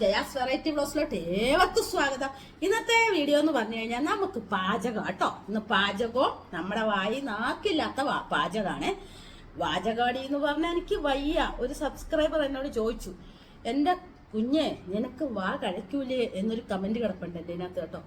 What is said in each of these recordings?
Jaya's variety ബ്ലോസിലോട്ട് ഏവർക്കും സ്വാഗതം. ഇന്നത്തെ വീഡിയോ എന്ന് പറഞ്ഞു കഴിഞ്ഞാൽ നമുക്ക് പാചകം കേട്ടോ. ഇന്ന് പാചകവും നമ്മുടെ വായി നാക്കില്ലാത്ത പാചകമാണ്. വാചകാടി എന്ന് പറഞ്ഞാൽ എനിക്ക് വയ്യ. ഒരു സബ്സ്ക്രൈബർ എന്നോട് ചോദിച്ചു എന്റെ കുഞ്ഞെ നിനക്ക് വാ കഴിക്കൂലേ? എന്നൊരു കമന്റ് കിടപ്പുണ്ട് എന്റെ ഇതിനകത്ത് കേട്ടോ.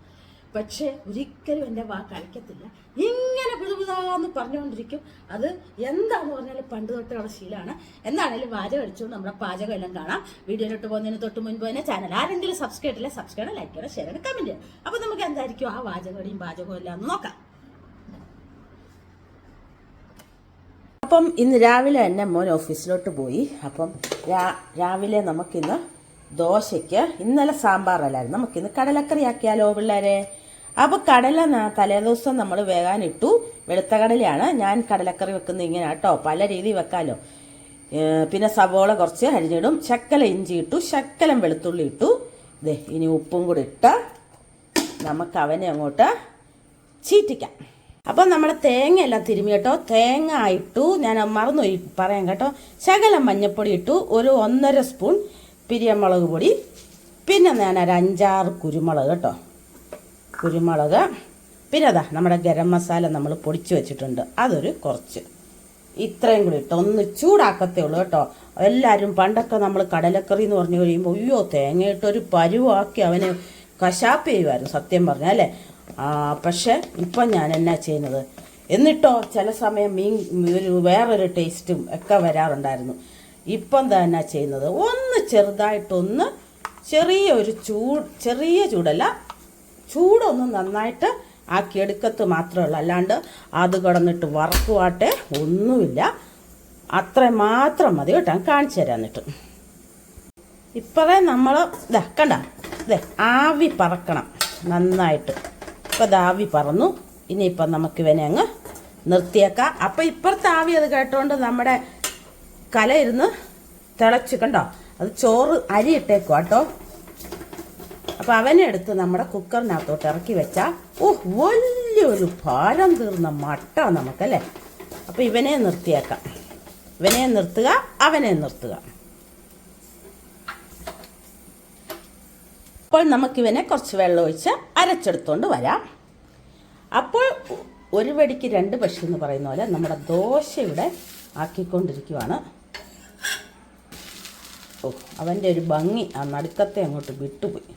പക്ഷേ ഒരിക്കലും എന്റെ വാക്ക് അയക്കത്തില്ല ഇങ്ങനെ പുതുപുതാന്ന് പറഞ്ഞുകൊണ്ടിരിക്കും. അത് എന്താന്ന് പറഞ്ഞാൽ പണ്ട് തൊട്ടുള്ള ശീലമാണ്. എന്താണേലും വാചകം അടിച്ചുകൊണ്ട് നമ്മുടെ പാചകം എല്ലാം കാണാം. വീഡിയോയിലോട്ട് പോകുന്നതിന് തൊട്ട് മുൻപ് തന്നെ ചാനൽ ആരെങ്കിലും സബ്സ്ക്രൈബ് ഇല്ല സബ്സ്ക്രൈബ് ലൈക്ക് ചെയ്യണം ഷെയർ ചെയ്യണം കമന്റ് ചെയ്യണം അപ്പോൾ നമുക്ക് എന്തായിരിക്കും ആ വാചകടിയും പാചകവും എല്ലാം ഒന്ന് നോക്കാം. അപ്പം ഇന്ന് രാവിലെ തന്നെ മോൻ ഓഫീസിലോട്ട് പോയി. അപ്പം രാവിലെ നമുക്കിന്ന് ദോശയ്ക്ക് ഇന്നലെ സാമ്പാറല്ലായിരുന്നു നമുക്കിന്ന് കടലക്കറി ആക്കിയാലോ പിള്ളേരെ? അപ്പോൾ കടല തലേ ദിവസം നമ്മൾ വേകാനിട്ടു വെളുത്ത കടലയാണ്. ഞാൻ കടലക്കറി വെക്കുന്നത് ഇങ്ങനെ കേട്ടോ പല രീതിയിൽ വെക്കാമല്ലോ പിന്നെ സവോള കുറച്ച് അരിഞ്ഞിടും. ശക്കല ഇഞ്ചി ഇട്ടു. ശക്കലം വെളുത്തുള്ളി ഇട്ടു. ദേ ഇനി ഉപ്പും കൂടി ഇട്ട് നമുക്ക് അവനെ അങ്ങോട്ട് ചീറ്റിക്കാം. അപ്പം നമ്മുടെ തേങ്ങ എല്ലാം തിരുമ്മി കേട്ടോ. തേങ്ങ ഇട്ടു. ഞാൻ മറന്നു പറയാം കേട്ടോ. ശകലം മഞ്ഞൾപ്പൊടി ഇട്ടു. ഒരു ഒന്നര സ്പൂൺ പിരിയമുളക് പൊടി പിന്നെ ഞാൻ ഒരു അഞ്ചാറ് കുരുമുളക് കേട്ടോ. കുരുമുളക്. പിന്നെ അതാ നമ്മുടെ ഗരം മസാല നമ്മൾ പൊടിച്ചു വെച്ചിട്ടുണ്ട്. അതൊരു കുറച്ച്. ഇത്രയും കൂടി ഇട്ടോ ഒന്ന് ചൂടാക്കത്തേ ഉള്ളൂ കേട്ടോ. എല്ലാവരും പണ്ടൊക്കെ നമ്മൾ കടലക്കറി എന്ന് പറഞ്ഞു കഴിയുമ്പോൾ അയ്യോ തേങ്ങയിട്ടൊരു പരുവാക്കി അവന് കശാപ്പ് ചെയ്യുമായിരുന്നു സത്യം പറഞ്ഞാൽ അല്ലേ? പക്ഷേ ഇപ്പം ഞാൻ എന്നാ ചെയ്യുന്നത്? എന്നിട്ടോ ചില സമയം മീൻ ഒരു വേറൊരു ടേസ്റ്റും ഒക്കെ വരാറുണ്ടായിരുന്നു. ഇപ്പം തന്നെ ചെയ്യുന്നത്. ഒന്ന് ചെറുതായിട്ടൊന്ന് ചെറിയ ഒരു ചൂട് ചെറിയ ചൂടല്ല ചൂടൊന്ന് നന്നായിട്ട് ആക്കിയെടുക്കത്ത് മാത്രമേ ഉള്ളൂ. അല്ലാണ്ട് അത് കിടന്നിട്ട് വറക്കുവാട്ടെ ഒന്നുമില്ല. അത്ര മാത്രം മതി കേട്ടോ കാണിച്ചു തരാന്നിട്ട് ഇപ്പോഴേ നമ്മൾ ഇതാ കണ്ട ഇതേ ആവി പറക്കണം നന്നായിട്ട്. ഇപ്പം ഇത് ആവി പറന്നു. ഇനിയിപ്പം നമുക്ക് ഇവനെ അങ്ങ് നിർത്തിയേക്കാം. അപ്പം ഇപ്പുറത്തെ ആവി അത് കേട്ടോണ്ട് നമ്മുടെ കല ഇരുന്ന് തിളച്ച് കണ്ടോ? അത് ചോറ് അരി ഇട്ടേക്കും കേട്ടോ. അവനെ എടുത്ത് നമ്മുടെ കുക്കറിനകത്തോട്ട് ഇറക്കി വെച്ചാ ഓ വലിയൊരു ഭാരം തീർന്ന മട്ട നമുക്കല്ലേ? അപ്പം ഇവനെ നിർത്തിയേക്കാം. ഇവനെ നിർത്തുക അവനെ നിർത്തുക. അപ്പോൾ നമുക്കിവനെ കുറച്ച് വെള്ളം ഒഴിച്ച് അരച്ചെടുത്തോണ്ട് വരാം. അപ്പോൾ ഒരു വെടിക്ക് രണ്ട് പക്ഷി എന്ന് പറയുന്ന പോലെ നമ്മുടെ ദോശ ഇവിടെ ആക്കിക്കൊണ്ടിരിക്കുവാണ്. ഓ അവന്റെ ഒരു ഭംഗി ആ നടുക്കത്തെ അങ്ങോട്ട് വിട്ടുപോയി.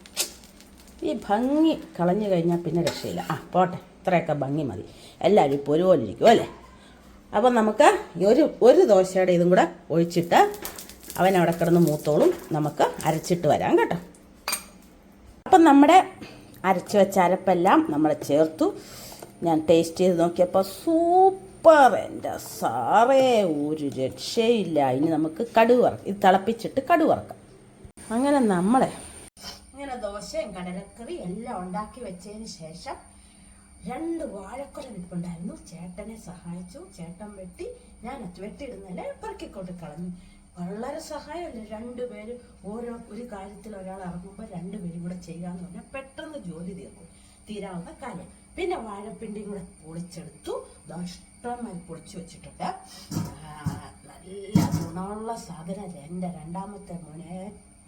ഈ ഭംഗി കളഞ്ഞു കഴിഞ്ഞാൽ പിന്നെ രക്ഷയില്ല. ആ പോട്ടെ. ഇത്രയൊക്കെ ഭംഗി മതി. എല്ലാവരും ഇപ്പോൾ ഒരുപോലെ ഇരിക്കും അല്ലേ? അപ്പം നമുക്ക് ഒരു ഒരു ദോശയുടെ ഇതും കൂടെ ഒഴിച്ചിട്ട് അവൻ അവിടെ കിടന്ന് മൂത്തോളും നമുക്ക് അരച്ചിട്ട് വരാം കേട്ടോ. അപ്പം നമ്മുടെ അരച്ച് വെച്ച അരപ്പെല്ലാം നമ്മൾ ചേർത്തു. ഞാൻ ടേസ്റ്റ് ചെയ്ത് നോക്കിയപ്പോൾ സൂപ്പർ എന്റെ സാറേ ഒരു രക്ഷയില്ല. ഇനി നമുക്ക് കടുവ് ഇത് തിളപ്പിച്ചിട്ട് കടുവ് അങ്ങനെ നമ്മളെ അങ്ങനെ ദോശയും കടലക്കറി എല്ലാം ഉണ്ടാക്കി വെച്ചതിന് ശേഷം രണ്ട് വാഴക്കൊല നിൽപ്പുണ്ടായിരുന്നു ചേട്ടനെ സഹായിച്ചു. ചേട്ടൻ വെട്ടി ഞാൻ അത് വെട്ടിയിടുന്നല്ലേ പെറുക്കിക്കൊണ്ട് കളഞ്ഞു. വളരെ സഹായമല്ലേ? രണ്ടുപേരും ഓരോ ഒരു കാര്യത്തിൽ ഒരാൾ ഇറങ്ങുമ്പോൾ രണ്ടുപേരും കൂടെ ചെയ്യാന്ന് പറഞ്ഞാൽ പെട്ടെന്ന് ജോലി തീർക്കും. തീരാവുന്ന കാര്യം. പിന്നെ വാഴപ്പിണ്ടി കൂടെ പൊളിച്ചെടുത്തു. ദഷ്ടമായി പൊളിച്ചു വെച്ചിട്ടുണ്ട്. നല്ല ഗുണമുള്ള സാധനം എന്റെ രണ്ടാമത്തെ മോനെ.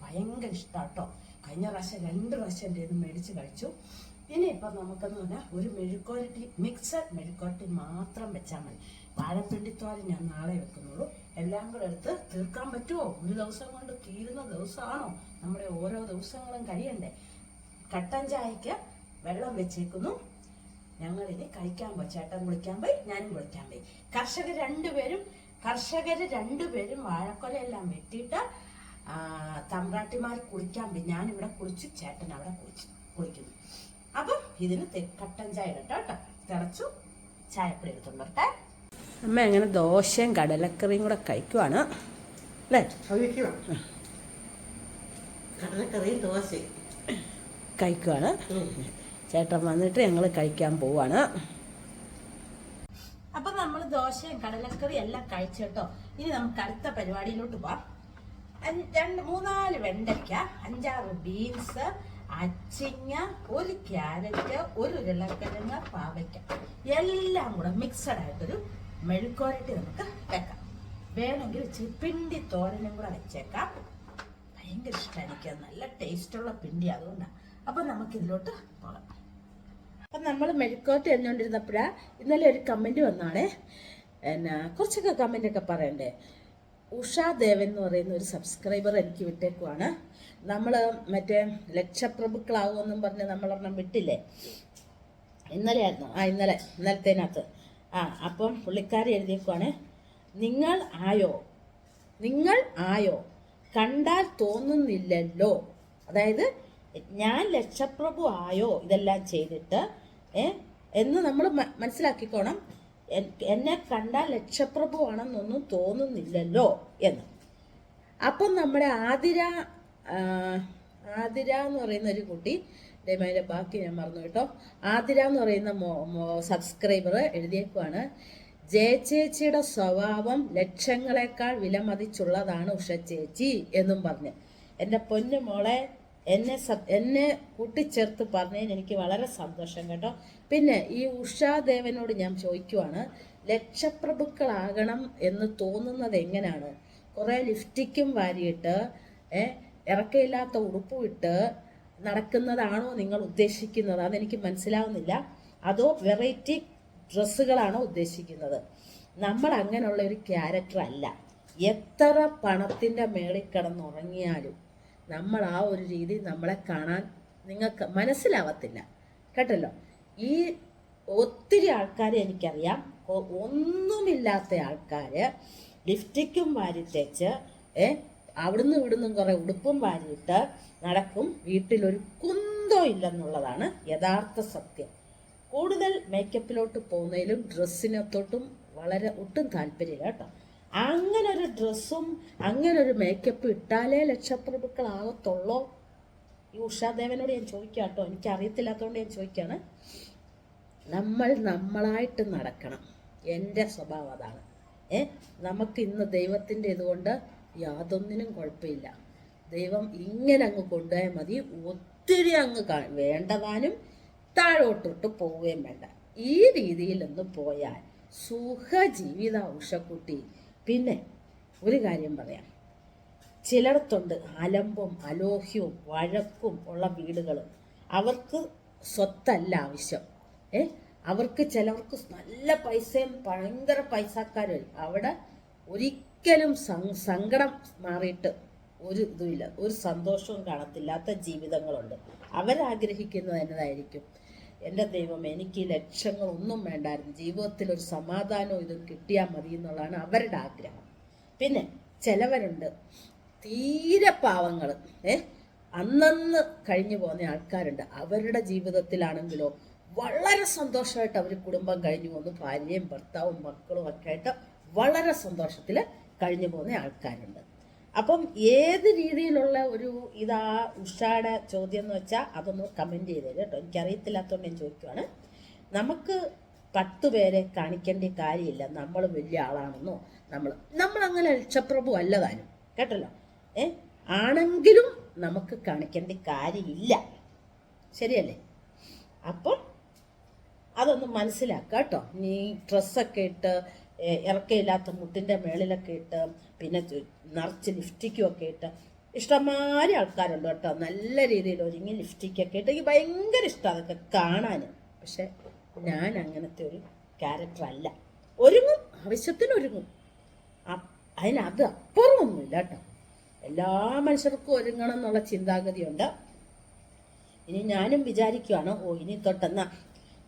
ഭയങ്കര ഇഷ്ടാട്ടോ കഴിഞ്ഞ പ്രാവശ്യം രണ്ട് പ്രാവശ്യം എന്റെ ഇത് മേടിച്ച് കഴിച്ചു. ഇനിയിപ്പം നമുക്കെന്ന് പറഞ്ഞാൽ ഒരു മെഴുക്കോരട്ടി മിക്സഡ് മെഴുക്കോരട്ടി മാത്രം വെച്ചാൽ മതി. വാഴപ്പിണ്ടിത്തോരൻ ഞാൻ നാളെ വെക്കുന്നുള്ളൂ. എല്ലാം കൂടെ എടുത്ത് തീർക്കാൻ പറ്റുമോ ഒരു ദിവസം കൊണ്ട് തീരുന്ന ദിവസമാണോ? നമ്മുടെ ഓരോ ദിവസങ്ങളും കഴിയണ്ടേ? കട്ടൻ ചായക്ക് വെള്ളം വെച്ചേക്കുന്നു. ഞങ്ങൾ ഇനി കഴിക്കാൻ പോയി. ചേട്ടൻ കുളിക്കാൻ പോയി ഞാനും കുളിക്കാൻ പോയി. കർഷകർ രണ്ടുപേരും കർഷകർ രണ്ടുപേരും വാഴക്കൊലയെല്ലാം വെട്ടിയിട്ട് തമ്പ്രാട്ടിമാർ കുളിക്കാൻ പോയി. ഞാനിവിടെ കുളിച്ചു ചേട്ടൻ അവിടെ കുളിച്ചു കുളിക്കുന്നു. അപ്പം ഇതിന് കട്ടൻ ചായ ഇടട്ടോ കേട്ടോ. തിളച്ചു ചായപ്പൊടി എടുത്തോണ്ട് വരട്ടെ അമ്മ അങ്ങനെ ദോശയും കടലക്കറിയും കൂടെ കഴിക്കുവാണ്. അല്ലേ? കടലക്കറിയും ദോശയും. കഴിക്കുവാണ്. ചേട്ടൻ വന്നിട്ട് ഞങ്ങൾ കഴിക്കാൻ പോവാണ്. അപ്പൊ നമ്മൾ ദോശയും കടലക്കറി എല്ലാം കഴിച്ചിട്ടോ. ഇനി നമുക്ക് അടുത്ത പരിപാടിയിലോട്ട് പോവാം. രണ്ട് മൂന്നാൽ വെണ്ടയ്ക്ക അഞ്ചാറ് ബീൻസ് അച്ചിങ്ങ ഒരു ക്യാരറ്റ് ഒരു ഉരുളക്കിഴങ്ങ് പാവയ്ക്ക. എല്ലാം കൂടെ മിക്സഡ് ആയിട്ടൊരു മെഴുക്കോരട്ടി നമുക്ക് വെക്കാം. വേണമെങ്കിൽ ഇച്ചിരി പിണ്ടി തോരനും കൂടെ വെച്ചേക്കാം. ഭയങ്കര ഇഷ്ടമാണ് എനിക്ക്. നല്ല ടേസ്റ്റുള്ള പിണ്ടി അതുകൊണ്ടാണ് അപ്പം നമുക്ക് ഇതിലോട്ട് പോകാം. അപ്പം നമ്മൾ മെഴുക്കോട്ട് എന്നുകൊണ്ടിരുന്നപ്പോഴാണ് ഇന്നലെ ഒരു കമന്റ് വന്നാണേ. എന്നാ കുറച്ചൊക്കെ കമന്റ് ഒക്കെ പറയണ്ടേ. ഉഷാദേവൻ എന്ന് പറയുന്ന ഒരു സബ്സ്ക്രൈബർ എനിക്ക് വിട്ടേക്കുവാണ്. നമ്മൾ മറ്റേ ലക്ഷപ്രഭുക്കളാകുമെന്നും പറഞ്ഞ് നമ്മളൊരെണ്ണം വിട്ടില്ലേ? ഇന്നലെയായിരുന്നു. ആ ഇന്നലെ ഇന്നലത്തേനകത്ത്. ആ അപ്പം പുള്ളിക്കാരി എഴുതിയേക്കുവാണ്. നിങ്ങൾ ആയോ? നിങ്ങൾ ആയോ? കണ്ടാൽ തോന്നുന്നില്ലല്ലോ? അതായത് ഞാൻ ലക്ഷപ്രഭു ആയോ? ഇതെല്ലാം ചെയ്തിട്ട് ഏ? എന്ന് നമ്മൾ മനസ്സിലാക്കിക്കോണം. എന്നെ കണ്ടാൽ ലക്ഷപ്രഭു ആണെന്നൊന്നും തോന്നുന്നില്ലല്ലോ എന്ന്. അപ്പം നമ്മുടെ ആതിര ആതിര എന്ന് പറയുന്ന ഒരു കുട്ടി ദയമായിട്ട് ബാക്കി ഞാൻ മറന്നു കേട്ടോ. ആതിര എന്ന് പറയുന്ന സബ്സ്ക്രൈബർ എഴുതിയേക്കുവാണ്. ജയ ചേച്ചിയുടെ സ്വഭാവം ലക്ഷങ്ങളെക്കാൾ വിലമതിച്ചുള്ളതാണ് ഉഷ ചേച്ചി എന്നും പറഞ്ഞ്. എന്റെ പൊന്നു മോളെ എന്നെ എന്നെ കൂട്ടിച്ചേർത്ത് പറഞ്ഞതിന് എനിക്ക് വളരെ സന്തോഷം കേട്ടോ. പിന്നെ ഈ ഉഷാദേവനോട് ഞാൻ ചോദിക്കുവാണ് ലക്ഷപ്രഭുക്കളാകണം എന്ന് തോന്നുന്നത് എങ്ങനെയാണ്? കുറേ ലിഫ്റ്റിക്കും വാരിയിട്ട് ഇറക്കയില്ലാത്ത ഉടുപ്പ് ഇട്ട് നടക്കുന്നതാണോ നിങ്ങൾ ഉദ്ദേശിക്കുന്നത്? അതെനിക്ക് മനസ്സിലാവുന്നില്ല. അതോ വെറൈറ്റി ഡ്രസ്സുകളാണോ ഉദ്ദേശിക്കുന്നത്? നമ്മൾ അങ്ങനെയുള്ള ഒരു ക്യാരക്ടർ അല്ല എത്ര പണത്തിന്റെ മേളിൽ കിടന്നുറങ്ങിയാലും നമ്മൾ ആ ഒരു രീതി നമ്മളെ കാണാൻ നിങ്ങൾക്ക് മനസ്സിലാവത്തില്ല. കേട്ടല്ലോ? ഈ ഒത്തിരി ആൾക്കാർ എനിക്കറിയാം. ഒന്നുമില്ലാത്ത ആൾക്കാർ ലിഫ്റ്റിക്കും വാരി തേച്ച് ഏ അവിടുന്ന് ഇവിടുന്നും കുറേ ഉടുപ്പും വാരിയിട്ട് നടക്കും. വീട്ടിലൊരു കുന്തോ ഇല്ലെന്നുള്ളതാണ് യഥാർത്ഥ സത്യം. കൂടുതൽ മേക്കപ്പിലോട്ട് പോകുന്നതിലും ഡ്രസ്സിനകത്തോട്ടും വളരെ ഒട്ടും താല്പര്യമില്ല കേട്ടോ. അങ്ങനെ ഒരു ഡ്രസ്സും അങ്ങനെ ഒരു മേക്കപ്പ് ഇട്ടാലേ ലക്ഷപ്രഭുക്കളാകത്തുള്ളോ. ഈ ഉഷാദേവനോട് ഞാൻ ചോദിക്കാം കേട്ടോ. എനിക്ക് അറിയത്തില്ലാത്തതുകൊണ്ട് ഞാൻ ചോദിക്കുകയാണ് നമ്മൾ നമ്മളായിട്ട് നടക്കണം. എന്റെ സ്വഭാവം അതാണ്. ഏ? നമുക്ക് ഇന്ന് ദൈവത്തിന്റെ ഇതുകൊണ്ട് യാതൊന്നിനും കുഴപ്പമില്ല. ദൈവം ഇങ്ങനെ അങ്ങ് കൊണ്ടുപോയാൽ മതി. ഒത്തിരി അങ്ങ് വേണ്ടതാനും താഴോട്ടിട്ട് പോവുകയും വേണ്ട. ഈ രീതിയിലൊന്ന് പോയാൽ സുഖജീവിത ഉഷക്കുട്ടി പിന്നെ ഒരു കാര്യം പറയാം. ചിലയിടത്തുണ്ട് അലമ്പും അലോഹ്യവും വഴക്കും ഉള്ള വീടുകൾ അവർക്ക് സ്വത്തല്ല ആവശ്യം. ഏ? അവർക്ക് ചിലവർക്ക് നല്ല പൈസയും ഭയങ്കര പൈസക്കാരും അവിടെ ഒരിക്കലും സങ്കടം മാറിയിട്ട് ഒരു ഇതുമില്ല. ഒരു സന്തോഷവും കാണത്തില്ലാത്ത ജീവിതങ്ങളുണ്ട്. അവരാഗ്രഹിക്കുന്നത് എന്നതായിരിക്കും. എന്റെ ദൈവം എനിക്ക് ലക്ഷ്യങ്ങളൊന്നും വേണ്ടായിരുന്നു. ജീവിതത്തിൽ ഒരു സമാധാനവും ഇതും കിട്ടിയാൽ മതി എന്നുള്ളതാണ് അവരുടെ ആഗ്രഹം. പിന്നെ ചിലവരുണ്ട് തീരെ പാവങ്ങൾ ഏ? അന്നന്ന് കഴിഞ്ഞു പോകുന്ന ആൾക്കാരുണ്ട്. അവരുടെ ജീവിതത്തിലാണെങ്കിലോ വളരെ സന്തോഷമായിട്ട് അവർ കുടുംബം കഴിഞ്ഞു പോകുന്നു ഭാര്യയും ഭർത്താവും മക്കളും ഒക്കെ ആയിട്ട് വളരെ സന്തോഷത്തിൽ കഴിഞ്ഞു പോകുന്ന ആൾക്കാരുണ്ട്. അപ്പം ഏത് രീതിയിലുള്ള ഒരു ഇതാ ഉഷയുടെ ചോദ്യം എന്ന് വെച്ചാൽ അതൊന്ന് കമന്റ് ചെയ്ത് തരും കേട്ടോ. എനിക്കറിയത്തില്ലാത്തതുകൊണ്ട് ഞാൻ ചോദിക്കുവാണ്. നമുക്ക് പത്ത് പേരെ കാണിക്കേണ്ട കാര്യമില്ല. നമ്മൾ വലിയ ആളാണെന്നോ നമ്മൾ നമ്മൾ അങ്ങനെ ലക്ഷപ്രഭു അല്ല കേട്ടല്ലോ? ഏ? ആണെങ്കിലും നമുക്ക് കാണിക്കേണ്ട കാര്യമില്ല. ശരിയല്ലേ? അപ്പം അതൊന്ന് മനസ്സിലാക്കുക കേട്ടോ. നീ ഡ്രസ്സൊക്കെ ഇട്ട് ഇറക്കയില്ലാത്ത മുട്ടിന്റെ മേളിലൊക്കെ ഇട്ട് പിന്നെ നിറച്ച് ലിഫ്റ്റിക്കും ഒക്കെ ഇട്ട്. ഇഷ്ടംമാതിരി ആൾക്കാരുണ്ട് കേട്ടോ. നല്ല രീതിയിൽ ഒരുങ്ങി ലിഫ്റ്റിക്കൊക്കെ ഇട്ട്. എനിക്ക് ഭയങ്കര ഇഷ്ടമാണ് അതൊക്കെ കാണാൻ പക്ഷെ ഞാൻ അങ്ങനത്തെ ഒരു ക്യാരക്ടർ അല്ല. ഒരുങ്ങും. ആവശ്യത്തിന് ഒരുങ്ങും അതിനത് അപ്പുറമൊന്നുമില്ല കേട്ടോ. എല്ലാ മനുഷ്യർക്കും ഒരുങ്ങണം എന്നുള്ള ചിന്താഗതിയുണ്ട്. ഇനി ഞാനും വിചാരിക്കുവാണ് ഓ ഇനി തൊട്ടെന്നാ.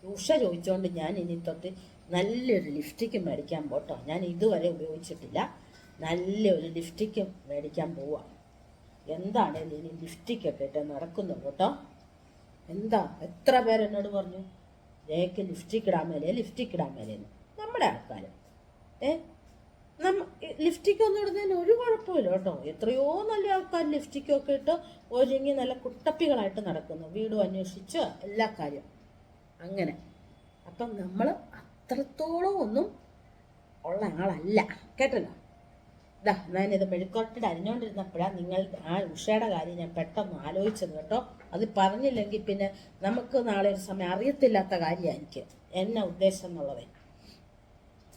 ഉഷ ചോദിച്ചുകൊണ്ട് ഞാൻ ഇനി തൊട്ട് നല്ലൊരു ലിഫ്റ്റിക്ക് മേടിക്കാൻ പോട്ടോ. ഞാൻ ഇതുവരെ ഉപയോഗിച്ചിട്ടില്ല. നല്ലൊരു ലിഫ്റ്റിക്ക് മേടിക്കാൻ പോവാ. എന്താണേലും ഇനി ലിഫ്റ്റിക്കൊക്കെ ഇട്ട് നടക്കുന്നു കേട്ടോ. എന്താ? എത്ര പേരെന്നോട് പറഞ്ഞു? രേഖയ്ക്ക് ലിഫ്റ്റിക്ക് ഇടാൻ മേലെ ലിഫ്റ്റിക്ക് ഇടാൻ മേലേന്ന് നമ്മുടെ ആൾക്കാർ ഏ? നമ്മ ലിഫ്റ്റിക്ക് ഒന്നും ഇടുന്നതിന് ഒരു കുഴപ്പമില്ല കേട്ടോ. എത്രയോ നല്ല ആൾക്കാർ ലിഫ്റ്റിക്കൊക്കെ ഇട്ട് ഒരുങ്ങി നല്ല കുട്ടപ്പികളായിട്ട് നടക്കുന്നു. വീടും അന്വേഷിച്ച് എല്ലാ കാര്യം. അങ്ങനെ. അപ്പം നമ്മൾ അത്രത്തോളം ഒന്നും ഉള്ള ആളല്ല. കേട്ടല്ലോ? ഇതാ ഞാനിത് മെഴുക്കോട്ടിട്ട് അരിഞ്ഞുകൊണ്ടിരുന്നപ്പോഴാണ് നിങ്ങൾ ആ ഉഷയുടെ കാര്യം ഞാൻ പെട്ടെന്ന് ആലോചിച്ചത് കേട്ടോ. അത് പറഞ്ഞില്ലെങ്കിൽ പിന്നെ നമുക്ക് നാളെ ഒരു സമയം അറിയത്തില്ലാത്ത കാര്യമാണ് എനിക്ക് എന്നെ ഉദ്ദേശം എന്നുള്ളത്?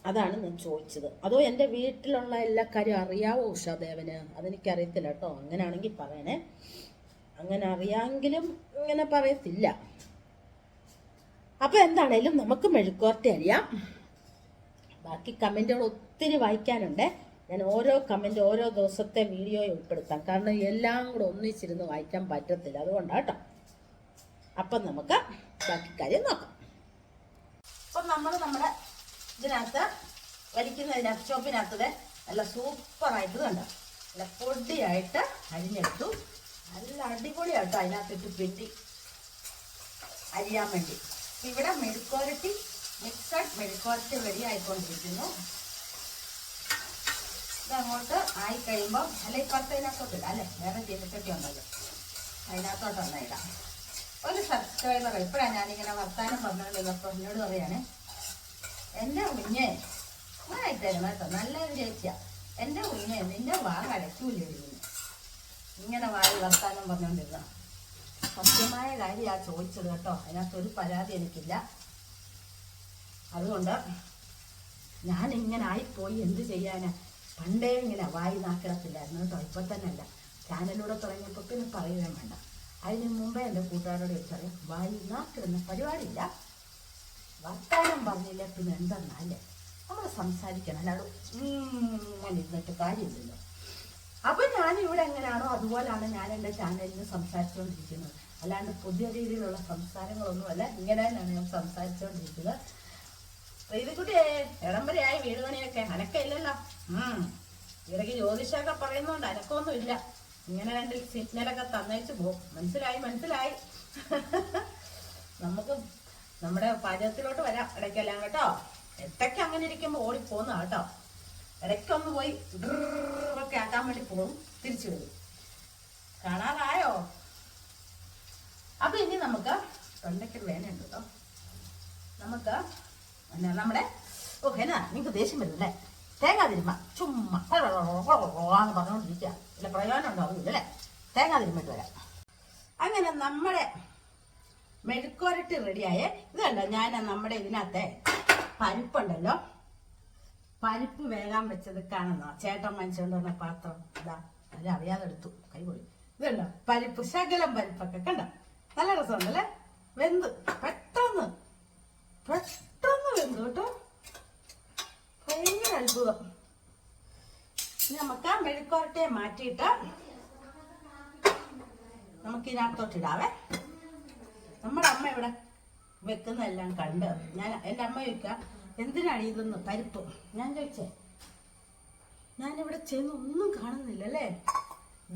അതാണ് ഞാൻ ചോദിച്ചത്. അതോ എന്റെ വീട്ടിലുള്ള എല്ലാ കാര്യം അറിയാവോ ഉഷാദേവന്? അതെനിക്കറിയത്തില്ല കേട്ടോ. അങ്ങനെയാണെങ്കിൽ പറയണേ. അങ്ങനെ അറിയാമെങ്കിലും ഇങ്ങനെ പറയത്തില്ല. അപ്പോൾ എന്താണേലും നമുക്ക് മെഴുക്കോർത്തി അറിയാം ബാക്കി കമന്റുകൾ ഒത്തിരി വായിക്കാനുണ്ട്. ഞാൻ ഓരോ കമന്റ് ഓരോ ദിവസത്തെ വീഡിയോയിൽ ഉൾപ്പെടുത്താം. കാരണം എല്ലാം കൂടെ ഒന്നിച്ചിരുന്ന് വായിക്കാൻ പറ്റത്തില്ല. അതുകൊണ്ടാണ് കേട്ടോ അപ്പം നമുക്ക് ബാക്കി കാര്യം നോക്കാം. അപ്പം നമ്മൾ നമ്മുടെ ഇതിനകത്ത് വലിക്കുന്നതിനകത്ത് ചോപ്പിനകത്ത് നല്ല സൂപ്പറായിട്ട് കണ്ടോ? നല്ല പൊടിയായിട്ട് അരിഞ്ഞെടുത്തു. നല്ല അടിപൊളിയായിട്ടോ അതിനകത്തിട്ട് പെട്ടി അരിയാൻ വേണ്ടി. ഇവിടെ മെഴുക്കോരട്ടി മിക്സഡ് മെഴുക്കോരട്ടി റെഡി ആയിക്കൊണ്ടിരിക്കുന്നു. ഇതങ്ങോട്ട് ആയി കഴിയുമ്പോൾ അല്ല ഈ പത്തതിനകത്തോട്ട് ഇടാം അല്ലേ? വേറെ ചീനച്ചട്ടി ഉണ്ടല്ലോ. അതിനകത്തോട്ടൊന്ന് ഇടാം. ഒരു സബ്സ്ക്രൈബർ ഇപ്പോഴാണ് ഞാനിങ്ങനെ വർത്താനം പറഞ്ഞുകൊണ്ടിരുന്നപ്പോൾ എന്നോട് പറയാണ് എന്റെ കുഞ്ഞെ ആയിട്ടായിരുന്നു കേട്ടോ നല്ലൊരു ചേച്ചിയാ. എന്റെ കുഞ്ഞെ നിന്റെ വാ കടക്കൂല ഇങ്ങനെ വായി വർത്താനം പറഞ്ഞുകൊണ്ടിരുന്ന സത്യമായ കാര്യമാണ് ചോദിച്ചത് കേട്ടോ. അതിനകത്തൊരു പരാതി എനിക്കില്ല. അതുകൊണ്ട് ഞാൻ ഇങ്ങനെ ആയിപ്പോയി എന്ത് ചെയ്യാനാ? പണ്ടേ ഇങ്ങനെ വായി നാക്കിടത്തില്ലായിരുന്നു കേട്ടോ. ഇപ്പൊ തന്നെ അല്ല ചാനലിലൂടെ തുടങ്ങിയപ്പോൾ പിന്നെ പറയുകയും വേണ്ട. അതിന് മുമ്പേ എന്റെ കൂട്ടുകാരോട് ചോദിച്ചറിയാം വായി നാക്കിടുന്ന പരിപാടിയില്ല. വർത്താനം പറഞ്ഞില്ല. പിന്നെ എന്തെന്നല്ലേ നമ്മൾ സംസാരിക്കണം. അല്ലാതെ ഇങ്ങനെ ഇരുന്നിട്ട് കാര്യമില്ലല്ലോ. അപ്പൊ ഞാൻ ഇവിടെ എങ്ങനെയാണോ അതുപോലാണ് ഞാൻ എന്റെ ചാനലിൽ സംസാരിച്ചുകൊണ്ടിരിക്കുന്നത് അല്ലാണ്ട് പുതിയ രീതിയിലുള്ള സംസാരങ്ങളൊന്നുമല്ല. ഇങ്ങനെ തന്നെയാണ് ഞാൻ സംസാരിച്ചുകൊണ്ടിരിക്കുന്നത് പ്രീതിക്കുട്ടിയെ ഇടംബരയായി വീട് പണിയൊക്കെ. അനക്കമില്ലല്ലോ ഉം. ഇടയ്ക്ക് ജ്യോതിഷമൊക്കെ പറയുന്നോണ്ട് അനക്കൊന്നും ഇല്ല ഇങ്ങനെ രണ്ട് സിഗ്നലൊക്കെ തന്നേച്ചു പോകും മനസ്സിലായി മനസ്സിലായി. നമുക്ക് നമ്മുടെ പാചകത്തിലോട്ട് വരാം ഇടയ്ക്കെല്ലാം കേട്ടോ. ഇടയ്ക്ക് അങ്ങനെ ഇരിക്കുമ്പോൾ ഓടിപ്പോന്ന കേട്ടോ. ഇടയ്ക്കൊന്ന് പോയി ഒക്കെ ആക്കാൻ വേണ്ടി പോകും. തിരിച്ചു വരും. കാണാറായോ? അപ്പൊ ഇനി നമുക്ക് തൊണ്ടയ്ക്ക് വേനയുണ്ട് കേട്ടോ. നമുക്ക് എന്നാ നമ്മുടെ ഓ എന്നാ നിങ്ങൾക്ക് ദേഷ്യം വരുന്നല്ലേ തേങ്ങാതിരുമ ചുമ്മാ എന്ന് ഇല്ല പ്രയോജനം ഉണ്ടാവില്ല അല്ലേ? തേങ്ങ തിരുമ്മിട്ട് വരാം. അങ്ങനെ നമ്മുടെ മെഴുക്കോരട്ടി റെഡിയായേ. ഇതല്ല ഞാൻ നമ്മുടെ ഇതിനകത്തെ പരിപ്പുണ്ടല്ലോ. പരിപ്പ് വേകാൻ വെച്ചത് കാണുന്ന? ചേട്ടൻ മനുഷ്യന്റെ പാത്രം ഇതാ അത് അറിയാതെ എടുത്തു കൈകൊള്ളി ഇതല്ലോ പരിപ്പ് ശകലം പരിപ്പൊക്കെ കണ്ട? നല്ല രസമുണ്ടല്ലേ? വെന്ത്. പെട്ടെന്ന്. പെട്ടെന്ന് വെന്ത് കേട്ടോ. ഭയങ്കര അത്ഭുതം. നമുക്ക് ആ മെഴുക്കോരട്ടയെ മാറ്റിയിട്ട് നമുക്ക് ഇതിനകത്തോട്ടിടാവേ നമ്മുടെ അമ്മ ഇവിടെ വെക്കുന്നതെല്ലാം കണ്ട് ഞാൻ എന്റെ അമ്മ ചോദിക്കുക എന്തിനാണ് ഇതൊന്ന് പരിപ്പ്? ഞാൻ ചോദിച്ചേ ഞാനിവിടെ ചെന്ന് ഒന്നും കാണുന്നില്ല അല്ലേ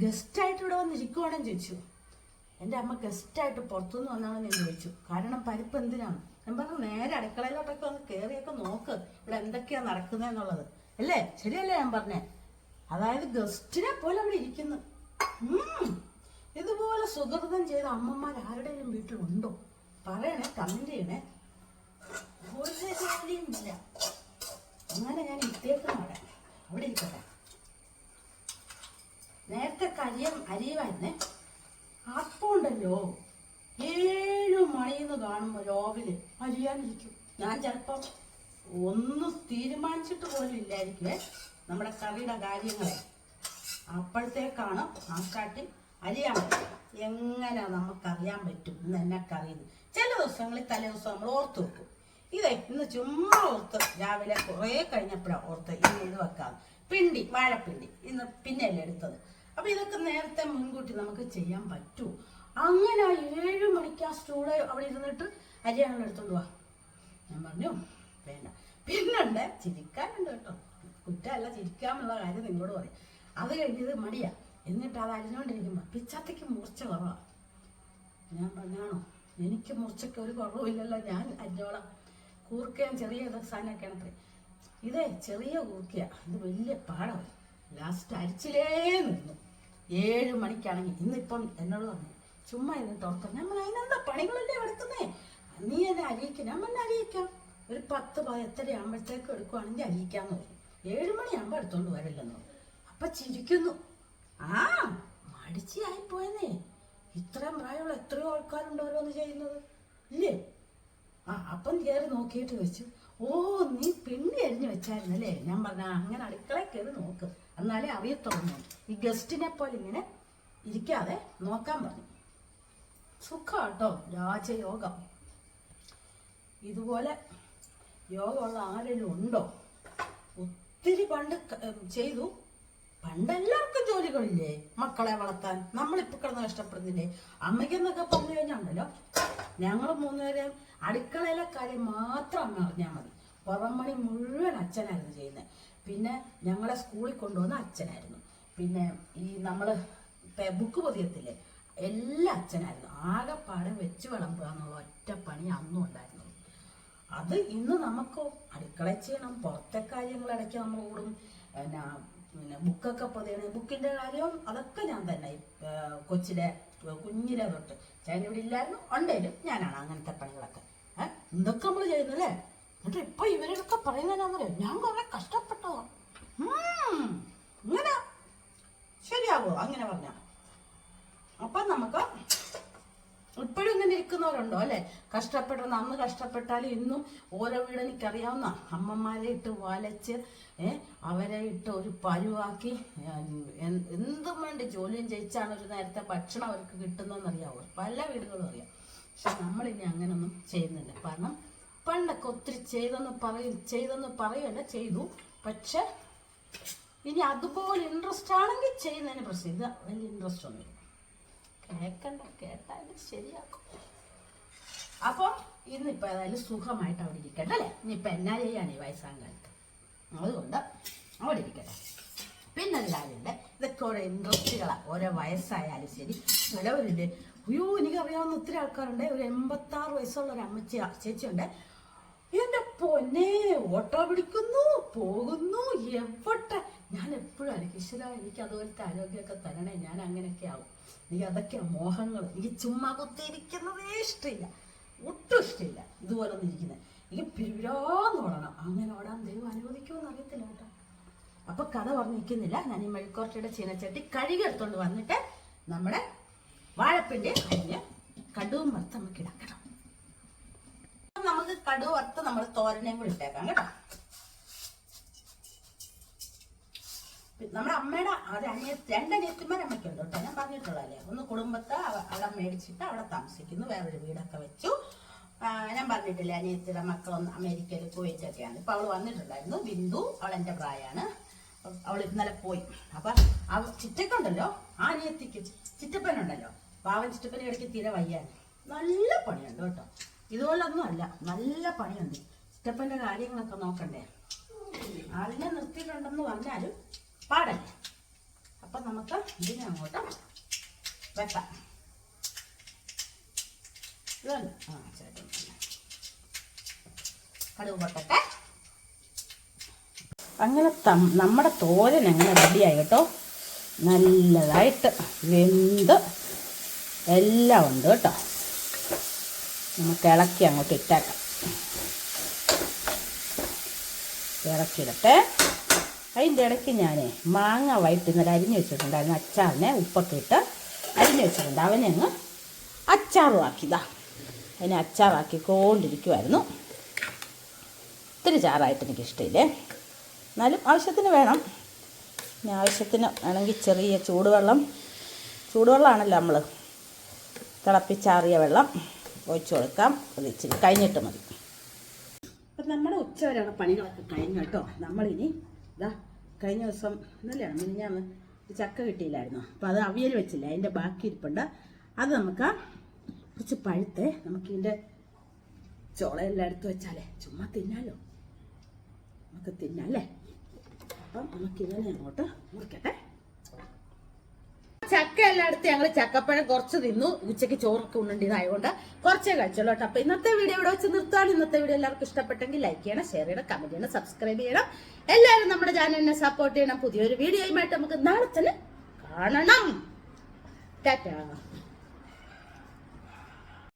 ഗസ്റ്റായിട്ട് ഇവിടെ വന്നിരിക്കുവാണെന്ന് ചോദിച്ചു. എന്റെ അമ്മ ഗസ്റ്റായിട്ട് പുറത്തുനിന്ന് വന്നാണെന്ന് ഞാൻ ചോദിച്ചു. കാരണം പരിപ്പ് എന്തിനാണ്? ഞാൻ പറഞ്ഞു നേരെ അടുക്കളയിലോട്ടൊക്കെ ഒന്ന് കയറിയൊക്കെ നോക്ക്. ഇവിടെ എന്തൊക്കെയാ നടക്കുന്നതെന്നുള്ളത് അല്ലേ? ശരിയല്ലേ ഞാൻ പറഞ്ഞേ? അതായത് ഗസ്റ്റിനെ പോലെ അവിടെ ഇരിക്കുന്നു. ഇതുപോലെ സുഹൃതം ചെയ്ത അമ്മമാർ ആരുടെയും വീട്ടിലുണ്ടോ പറയണേ കമന്റ് ചെയ്യണേ. ഒരു ശരിയും ഇല്ല. അങ്ങനെ ഞാൻ ഇത്തേക്ക് അവിടെ. അവിടെ ഇരിക്കട്ടെ. നേരത്തെ കരിയം അരിയുമായിരുന്നേ. അപ്പം ഏഴ് മണിന്ന് കാണുമ്പോൾ രാവിലെ അരിയാനിരിക്കും ഞാൻ ചിലപ്പം ഒന്നും തീരുമാനിച്ചിട്ട് പോലും ഇല്ലായിരിക്കേ നമ്മുടെ കറിയുടെ കാര്യങ്ങളെ. അപ്പോഴത്തേക്കാണ് ആക്കാട്ടി പറ്റും എങ്ങനെ നമുക്കറിയാൻ പറ്റും? ഇന്ന് എന്നെ കറിയുന്നു. ചില ദിവസങ്ങളിൽ തലേ ദിവസം നമ്മൾ ഓർത്ത് വെക്കും. ഇതേ ഇന്ന് ചുമ്മാ ഓർത്ത് രാവിലെ കുറേ കഴിഞ്ഞപ്പോഴാണ് ഓർത്ത് ഇന്ന് ഇത് വെക്കാം പിണ്ടി വാഴപ്പിണ്ടി. ഇന്ന് പിന്നെയല്ലേ എടുത്തത്. അപ്പൊ ഇതൊക്കെ നേരത്തെ മുൻകൂട്ടി നമുക്ക് ചെയ്യാൻ പറ്റൂ. അങ്ങനെ ആ ഏഴു മണിക്ക് ആ സ്റ്റൂൾ അവിടെ ഇരുന്നിട്ട് അരിയാണ് എടുത്തോണ്ട് പോവാ ഞാൻ പറഞ്ഞു വേണ്ട. പിന്നുണ്ട് ചിരിക്കാനുണ്ട് കേട്ടോ. കുറ്റമല്ല ചിരിക്കാമെന്നുള്ള കാര്യം നിങ്ങളോട് പറയും. അത് കഴിഞ്ഞത് മടിയാ. എന്നിട്ട് അത് അരിഞ്ഞോണ്ടിരിക്കുമ്പോ പിച്ചാത്തയ്ക്ക് മൂർച്ച കുറവാ. ഞാൻ പറഞ്ഞാണോ എനിക്ക് മൂർച്ചയ്ക്ക് ഒരു കുറവില്ലല്ലോ ഞാൻ അരിഞ്ഞോളാം. കൂർക്കയും ചെറിയ സാധനമൊക്കെ ആണത്രേ ഇതേ ചെറിയ കൂർക്കയാ. ഇത് വലിയ പാടമായി ലാസ്റ്റ് അരിച്ചിലേ നിന്നു. ഏഴ് മണിക്കാണെങ്കിൽ ഇന്നിപ്പം എന്നോട് പറഞ്ഞു ചുമ്മാ ഇന്ന് ഓർക്കാം നമ്മൾ അതിനെന്താ പണികളല്ലേ എടുക്കുന്നേ നീ എന്നെ അരിയിക്കാം ഞാൻ എന്നെ അരിയിക്കാം ഒരു പത്ത് എത്ര ആകുമ്പോഴത്തേക്ക് എടുക്കുവാണെങ്കിൽ അരിയിക്കാന്ന് പറഞ്ഞു ഏഴ് മണിയാകുമ്പോൾ എടുത്തോണ്ട് വരില്ലെന്ന് അപ്പൊ ചിരിക്കുന്നു. ആ മടിച്ചായി പോയെന്നേ ഇത്രയും പ്രായമുള്ള എത്രയോ ആൾക്കാരുണ്ട് ഓരോന്ന് ചെയ്യുന്നത്. ഇല്ലേ? ആ അപ്പം കയറി നോക്കിയിട്ട് വെച്ചു ഓ നീ പിണ്ണി അരിഞ്ഞു വെച്ചായിരുന്നല്ലേ? ഞാൻ പറഞ്ഞ അങ്ങനെ അടുക്കളയിൽ കയറി നോക്ക്. എന്നാലേ അറിയത്തുള്ളൂ ഈ ഗസ്റ്റിനെ പോലെ ഇങ്ങനെ ഇരിക്കാതെ നോക്കാൻ പറഞ്ഞു. സുഖാട്ടോ. രാജയോഗം. ഇതുപോലെ യോഗമുള്ള ആരെങ്കിലും ഉണ്ടോ? ഒത്തിരി പണ്ട് ചെയ്തു. പണ്ടെല്ലാവർക്കും ജോലികളില്ലേ? മക്കളെ വളർത്താൻ. നമ്മളിപ്പോ കിടന്ന് കഷ്ടപ്പെടുന്നില്ലേ? അമ്മയ്ക്കെന്നൊക്കെ പറഞ്ഞു കഴിഞ്ഞാണ്ടല്ലോ ഞങ്ങൾ മൂന്നുപേരെ അടുക്കളയിലെ കാര്യം മാത്രം അമ്മ അറിഞ്ഞാൽ മതി. പുറംപണി മുഴുവൻ അച്ഛനായിരുന്നു ചെയ്യുന്നത് പിന്നെ ഞങ്ങളെ സ്കൂളിൽ കൊണ്ടുവന്ന അച്ഛനായിരുന്നു. പിന്നെ ഈ നമ്മൾ ബുക്ക് പൊതിയത്തില്ലേ? എല്ലാം അച്ഛനായിരുന്നു. ആകെപ്പാട് വെച്ച് വിളമ്പുക എന്നുള്ള ഒറ്റ പണി അന്നും ഉണ്ടായിരുന്നു അത് ഇന്ന് നമുക്ക് അടുക്കള ചെയ്യണം പുറത്തെ കാര്യങ്ങൾ ഇടയ്ക്ക് നമ്മൾ കൂടും. എന്നാ പിന്നെ ബുക്കൊക്കെ പൊതിയണം ബുക്കിന്റെ കാര്യം അതൊക്കെ ഞാൻ തന്നെ കൊച്ചിലെ കുഞ്ഞിലെ തൊട്ട്. ചേട്ടൻ ഇവിടെ ഇല്ലായിരുന്നു ഉണ്ടേലും ഞാനാണ് അങ്ങനത്തെ പണികളൊക്കെ. ഏഹ് എന്തൊക്കെ നമ്മൾ ചെയ്യുന്നല്ലേ എന്നിട്ട് ഇപ്പൊ ഇവരൊക്കെ പറയുന്നതിനാന്നറിയോ ഞാൻ കുറെ കഷ്ടപ്പെട്ടതാ ഉം, ഇങ്ങനെ ശരിയാവോ അങ്ങനെ പറഞ്ഞ അപ്പൊ നമുക്ക് ഇപ്പോഴും ഇങ്ങനെ അല്ലെ? കഷ്ടപ്പെടുന്ന അന്ന് കഷ്ടപ്പെട്ടാൽ ഇന്നും ഓരോ വീട് എനിക്കറിയാവുന്ന അമ്മമാരെ ഇട്ട് വലച്ച് അവരെ ഇട്ട് ഒരു പരുവാക്കി എന്തും വേണ്ടി ജോലിയും ജയിച്ചാണ് ഒരു നേരത്തെ ഭക്ഷണം അവർക്ക് കിട്ടുന്നതെന്ന് അറിയാവോ പല വീടുകളും അറിയാം. പക്ഷെ നമ്മളിനി അങ്ങനൊന്നും ചെയ്യുന്നില്ല. കാരണം പണ്ടൊക്കെ ഒത്തിരി ചെയ്തെന്ന് പറയും ചെയ്തെന്ന് പറയല്ല ചെയ്തു. പക്ഷെ ഇനി അതുപോലെ ഇൻട്രസ്റ്റ് ആണെങ്കിൽ ചെയ്യുന്നതിന് പ്രശ്നം. ഇത് വലിയ ഇൻട്രസ്റ്റ് ഒന്നുമില്ല. കേൾക്കണ്ട കേട്ടാലും ശരിയാക്കും. അപ്പൊ ഇന്നിപ്പോ ഏതായാലും സുഖമായിട്ട് അവിടെ ഇരിക്കട്ടെ അല്ലേ? ഇനിയിപ്പൊ എന്നാ ചെയ്യാനേ വയസ്സാം കാലത്ത് അതുകൊണ്ട് അവിടെ ഇരിക്കട്ടെ. പിന്നെ എല്ലാവരുടെ ഇതൊക്കെ ഓരോ ഇൻട്രസ്റ്റുകളാണ് ഓരോ വയസ്സായാലും ശരി. ചിലവരുണ്ട്. അയ്യോ എനിക്കറിയാവുന്ന ഒത്തിരി ആൾക്കാരുണ്ട്. ഒരു എൺപത്തി ആറ് വയസ്സുള്ള ഒരു അമ്മച്ചി ചേച്ചിയുണ്ട്. എന്റെ പൊന്നെ ഓട്ടോ പിടിക്കുന്നു പോകുന്നു എവിടെ ഞാൻ എപ്പോഴും എനിക്ക് ഈശ്വര എനിക്ക് അതുപോലത്തെ ആരോഗ്യമൊക്കെ തരണേ. ഞാൻ അങ്ങനെയൊക്കെ ആവും. എനിക്ക് അതൊക്കെയാണ് മോഹങ്ങൾ എനിക്ക് ചുമ്മാ കുത്തിയിരിക്കുന്നതേ ഇഷ്ടമില്ല. ഒട്ടും ഇഷ്ടമില്ല. ഇതുപോലെ ഒന്നും ഇരിക്കുന്നത്. പിരിവിരാന്ന് ഓടണം. അങ്ങനെ ഓടാൻ ദൈവം അനുവദിക്കുമെന്ന് അറിയത്തില്ല കേട്ടോ. അപ്പൊ കഥ പറഞ്ഞിരിക്കുന്നില്ല ഞാൻ ഈ മെഴുക്കോർച്ചയുടെ ചീനച്ചട്ടി കഴുകെടുത്തോണ്ട് വന്നിട്ട് നമ്മുടെ വാഴപ്പിന്റെ അരിഞ്ഞ് കടുവും വറുത്ത് നമുക്ക് അപ്പൊ നമുക്ക് കടുവ് വറുത്ത് നമ്മൾ തോരനെയും കൂടി ഇട്ടേക്കാം കേട്ടോ. നമ്മുടെ അമ്മയുടെ അത് അനിയ രണ്ടനിയത്തിമാർ അമ്മയ്ക്കുണ്ട് കേട്ടോ. ഞാൻ പറഞ്ഞിട്ടുള്ളതല്ലേ? ഒന്ന് കുടുംബത്തെ അവ- അവിടെ മേടിച്ചിട്ട് അവിടെ താമസിക്കുന്നു. വേറൊരു വീടൊക്കെ വെച്ചു. ഞാൻ പറഞ്ഞിട്ടില്ലേ അനിയത്തിയുടെ മക്കളൊന്ന് അമേരിക്കയിൽ കുവൈറ്റൊക്കെയാണ് ഇപ്പൊ അവൾ വന്നിട്ടുണ്ടായിരുന്നു. ബിന്ദു അവൾ എന്റെ പ്രായമാണ് അവൾ ഇന്നലെ പോയി. അപ്പൊ അവ ചിറ്റക്കുണ്ടല്ലോ ആ അനിയത്തിക്ക് ചിറ്റപ്പനുണ്ടല്ലോ? പാവൻ ചിറ്റപ്പനെ ഇടയ്ക്ക് തീരെ വയ്യാൻ നല്ല പണിയുണ്ട് കേട്ടോ. ഇതുപോലൊന്നും അല്ല. നല്ല പണിയുണ്ട്. ചിറ്റപ്പന്റെ കാര്യങ്ങളൊക്കെ നോക്കണ്ടേ? ആളിനെ നിർത്തിയിട്ടുണ്ടെന്ന് പറഞ്ഞാലും പാടല്ലേ? അപ്പൊ നമുക്ക് ഇതിനെ അങ്ങോട്ട് വെക്കാം. ഇതല്ല ആ ചേട്ടൻ കടുവ് പൊട്ടട്ടെ. അങ്ങനെ നമ്മുടെ തോരൻ അങ്ങനെ റെഡിയായി കേട്ടോ. നല്ലതായിട്ട് വെന്ത് എല്ലാം ഉണ്ട് കേട്ടോ. നമുക്ക് ഇളക്കി അങ്ങോട്ട് ഇട്ടേക്കാം. ഇറക്കിയിടട്ടെ അതിന്റെ ഇടയ്ക്ക് ഞാൻ മാങ്ങ വൈറ്റ് ഇന്നലെ അരിഞ്ഞു വെച്ചിട്ടുണ്ടായിരുന്നു. അച്ചാറിനെ ഉപ്പൊക്കെ ഇട്ട് അരിഞ്ഞു വെച്ചിട്ടുണ്ട്. അവനെ അങ്ങ് അച്ചാറുമാക്കിതാ അതിനെ അച്ചാറാക്കിക്കൊണ്ടിരിക്കുമായിരുന്നു ഒത്തിരി ചാറായിട്ട് എനിക്ക് ഇഷ്ടമില്ലേ എന്നാലും ആവശ്യത്തിന് വേണം. ഇനി ആവശ്യത്തിന് വേണമെങ്കിൽ ചെറിയ ചൂടുവെള്ളം. ചൂടുവെള്ളമാണല്ലോ നമ്മൾ തിളപ്പിച്ചാറിയ വെള്ളം. ഒഴിച്ചു കൊടുക്കാം. അത് ഇച്ചിരി കഴിഞ്ഞിട്ട് മതി. അപ്പം നമ്മുടെ ഉച്ചവരെയുള്ള പണികളൊക്കെ കഴിഞ്ഞു കേട്ടോ. നമ്മളിനി ഇതാ കഴിഞ്ഞ ദിവസം ഇന്നലെയാണ് മിനിഞ്ഞാന്ന് ചക്ക കിട്ടിയില്ലായിരുന്നു? അപ്പോൾ അത് അവിയൽ വെച്ചില്ല? അതിന്റെ ബാക്കി ഇരിപ്പുണ്ട്. അത് നമുക്ക് കുറച്ച് പഴുത്തേ നമുക്ക് ചോളയെല്ലാം എടുത്ത് വെച്ചാലേ ചുമ്മാ തിന്നാലോ. നമുക്ക് തിന്നാം അല്ലേ അപ്പം നമുക്കിതിനെ അങ്ങോട്ട് മുറിക്കട്ടെ. ചക്ക എല്ലായിടത്തും ഞങ്ങൾ ചക്കപ്പഴം കുറച്ച് തിന്നു. ഉച്ചയ്ക്ക് ചോറൊക്കെ ഉണ്ണേണ്ടതായതുകൊണ്ട് കുറച്ചേ കഴിച്ചുള്ളൂ കേട്ടോ. അപ്പൊ ഇന്നത്തെ വീഡിയോ ഇവിടെ വെച്ച് നിർത്താണ് ഇന്നത്തെ വീഡിയോ എല്ലാവർക്കും ഇഷ്ടപ്പെട്ടെങ്കിൽ ലൈക്ക് ചെയ്യണം ഷെയർ ചെയ്യണം കമന്റ് ചെയ്യണം സബ്സ്ക്രൈബ് ചെയ്യണം. എല്ലാവരും നമ്മുടെ ചാനലിനെ സപ്പോർട്ട് ചെയ്യണം. പുതിയൊരു വീഡിയോയുമായിട്ട് നമുക്ക് നാളെ തന്നെ കാണണം. ടാറ്റാ